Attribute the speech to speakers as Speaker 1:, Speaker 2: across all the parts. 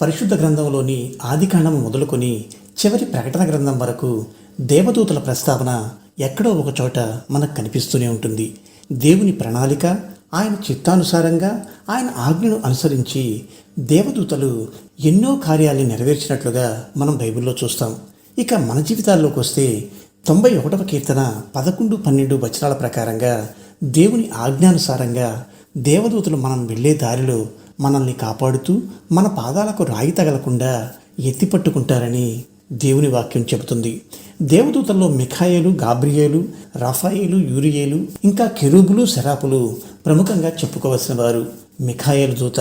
Speaker 1: పరిశుద్ధ గ్రంథంలోని ఆదికాండం మొదలుకొని చివరి ప్రకటన గ్రంథం వరకు దేవదూతల ప్రస్తావన ఎక్కడో ఒక చోట మనకు కనిపిస్తూనే ఉంటుంది. దేవుని ప్రణాళిక ఆయన చిత్తానుసారంగా ఆయన ఆజ్ఞను అనుసరించి దేవదూతలు ఎన్నో కార్యాలు నెరవేర్చినట్లుగా మనం బైబిల్లో చూస్తాం. ఇక మన జీవితాల్లోకి వస్తే తొంభై ఒకటవ కీర్తన పదకొండు పన్నెండు వచనాల ప్రకారంగా దేవుని ఆజ్ఞానుసారంగా దేవదూతలు మనం వెళ్ళే దారిలో మనల్ని కాపాడుతూ మన పాదాలకు రాయి తగలకుండా ఎత్తిపట్టుకుంటారని దేవుని వాక్యం చెబుతుంది. దేవదూతల్లో మిఖాయేలు గాబ్రియేలు రఫాయేలు యూరియేలు ఇంకా కెరూబులు శరాపులు ప్రముఖంగా చెప్పుకోవలసిన వారు మిఖాయేలు దూత.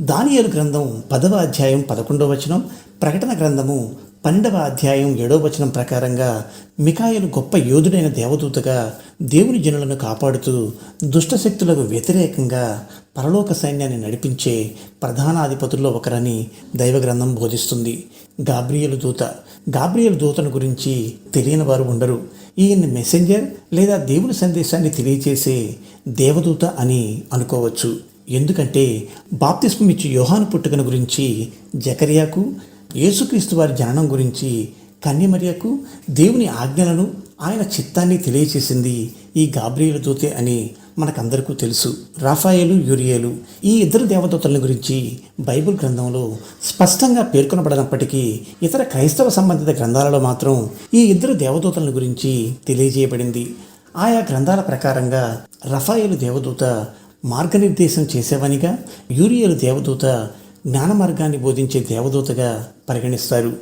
Speaker 1: దానియలు గ్రంథం పదవ అధ్యాయం పదకొండవ వచనం ప్రకటన గ్రంథము పన్నెండవ అధ్యాయం ఏడవ వచనం ప్రకారంగా మిఖాయలు గొప్ప యోధుడైన దేవదూతగా దేవుని జనులను కాపాడుతూ దుష్టశక్తులకు వ్యతిరేకంగా పరలోక సైన్యాన్ని నడిపించే ప్రధానాధిపతుల్లో ఒకరని దైవ గ్రంథం బోధిస్తుంది. గాబ్రియలు దూత. గాబ్రియలు దూతను గురించి తెలియని వారు ఉండరు. ఈయన్ని మెసెంజర్ లేదా దేవుని సందేశాన్ని తెలియజేసే దేవదూత అని అనుకోవచ్చు. ఎందుకంటే బాప్తిస్మం ఇచ్చి యోహాను పుట్టుకను గురించి జకరియాకు యేసుక్రీస్తు వారి జననం గురించి కన్యమరియకు దేవుని ఆజ్ఞలను ఆయన చిత్తాన్ని తెలియచేసింది ఈ గాబ్రియల దూతే అని మనకందరికీ తెలుసు. రాఫాయేలు యూరియేలు ఈ ఇద్దరు దేవదూతల గురించి బైబిల్ గ్రంథంలో స్పష్టంగా పేర్కొనబడినప్పటికీ ఇతర క్రైస్తవ సంబంధిత గ్రంథాలలో మాత్రం ఈ ఇద్దరు దేవదూతల గురించి తెలియజేయబడింది. ఆయా గ్రంథాల ప్రకారంగా రఫాయేలు దేవదూత మార్గనిర్దేశం చేసేవనిగా యూరియలు దేవదూత జ్ఞాన మార్గాన్ని బోధించే దేవదూతగా పరిగణిస్తారు.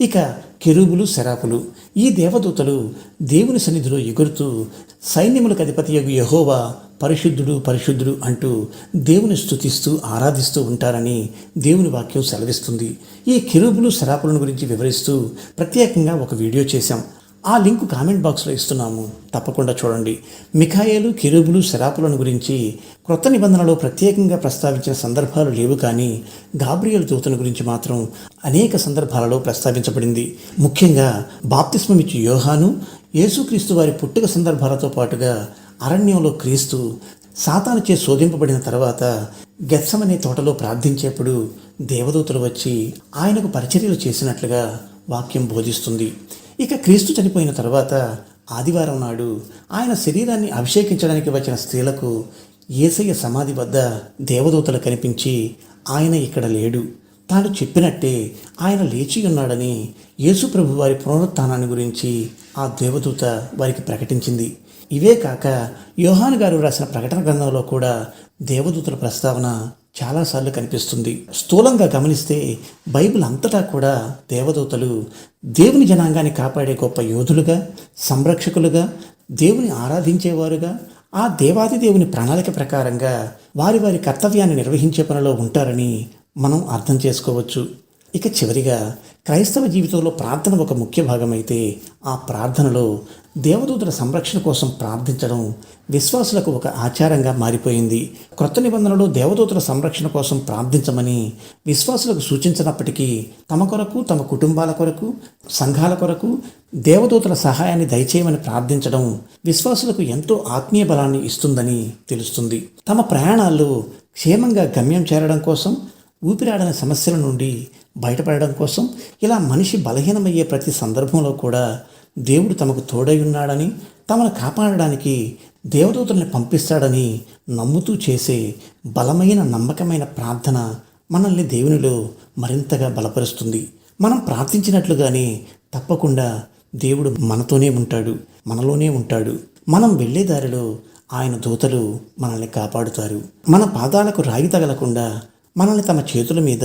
Speaker 1: ఇక కెరూబులు శరాపులు ఈ దేవదూతలు దేవుని సన్నిధిలో ఎగురుతూ సైన్యములకు అధిపతి యొక్క యహోవా పరిశుద్ధుడు పరిశుద్ధుడు అంటూ దేవుని స్తుతిస్తూ ఆరాధిస్తూ ఉంటారని దేవుని వాక్యం సెలవిస్తుంది. ఈ కెరూబులు శరాపులను గురించి వివరిస్తూ ప్రత్యేకంగా ఒక వీడియో చేశాం. ఆ లింక్ కామెంట్ బాక్స్లో ఇస్తున్నాము. తప్పకుండా చూడండి. మిఖాయేలు కిరుబులు శరాపులను గురించి క్రొత్త నిబంధనలో ప్రత్యేకంగా ప్రస్తావించిన సందర్భాలు లేవు కానీ గాబ్రియల్ దూతను గురించి మాత్రం అనేక సందర్భాలలో ప్రస్తావించబడింది. ముఖ్యంగా బాప్తిస్మమిచ్చి యోహాను యేసుక్రీస్తు వారి పుట్టుక సందర్భాలతో పాటుగా అరణ్యంలో క్రీస్తు సాతానుచే శోధింపబడిన తర్వాత గెత్సమనే తోటలో ప్రార్థించేప్పుడు దేవదూతలు వచ్చి ఆయనకు పరిచర్యలు చేసినట్లుగా వాక్యం బోధిస్తుంది. ఇక క్రీస్తు చనిపోయిన తర్వాత ఆదివారం నాడు ఆయన శరీరాన్ని అభిషేకించడానికి వచ్చిన స్త్రీలకు ఏసయ్య సమాధి వద్ద దేవదూతలు కనిపించి ఆయన ఇక్కడ లేడు. తాను చెప్పినట్టే ఆయన లేచి ఉన్నాడని యేసుప్రభు వారి పునరుత్థానాన్ని గురించి ఆ దేవదూత వారికి ప్రకటించింది. ఇవే కాక యోహాన్ గారు రాసిన ప్రకటన గ్రంథంలో కూడా దేవదూతల ప్రస్తావన చాలాసార్లు కనిపిస్తుంది. స్థూలంగా గమనిస్తే బైబిల్ అంతటా కూడా దేవదూతలు దేవుని జనాంగాన్ని కాపాడే గొప్ప యోధులుగా సంరక్షకులుగా దేవుని ఆరాధించేవారుగా ఆ దేవాది దేవుని ప్రణాళిక ప్రకారంగా వారి వారి కర్తవ్యాన్ని నిర్వహించే పనిలో ఉంటారని మనం అర్థం చేసుకోవచ్చు. ఇక చివరిగా క్రైస్తవ జీవితంలో ప్రార్థన ఒక ముఖ్య భాగమైతే ఆ ప్రార్థనలో దేవదూతుల సంరక్షణ కోసం ప్రార్థించడం విశ్వాసులకు ఒక ఆచారంగా మారిపోయింది. క్రొత్త నిబంధనలో దేవదూతుల సంరక్షణ కోసం ప్రార్థించమని విశ్వాసులకు సూచించినప్పటికీ తమ కొరకు తమ కుటుంబాల కొరకు సంఘాల కొరకు దేవదూతల సహాయాన్ని దయచేయమని ప్రార్థించడం విశ్వాసులకు ఎంతో ఆత్మీయ బలాన్ని ఇస్తుందని తెలుస్తుంది. తమ ప్రయాణాల్లో క్షేమంగా గమ్యం చేరడం కోసం ఊపిరాడని సమస్యల నుండి బయటపడడం కోసం ఇలా మనిషి బలహీనమయ్యే ప్రతి సందర్భంలో కూడా దేవుడు తమకు తోడై ఉన్నాడని తమను కాపాడడానికి దేవదూతల్ని పంపిస్తాడని నమ్ముతూ చేసే బలమైన నమ్మకమైన ప్రార్థన మనల్ని దేవునిలో మరింతగా బలపరుస్తుంది. మనం ప్రార్థించినట్లుగానే తప్పకుండా దేవుడు మనతోనే ఉంటాడు మనలోనే ఉంటాడు. మనం వెళ్ళే దారిలో ఆయన దూతలు మనల్ని కాపాడుతారు. మన పాదాలకు రాగి తగలకుండా మనల్ని తమ చేతుల మీద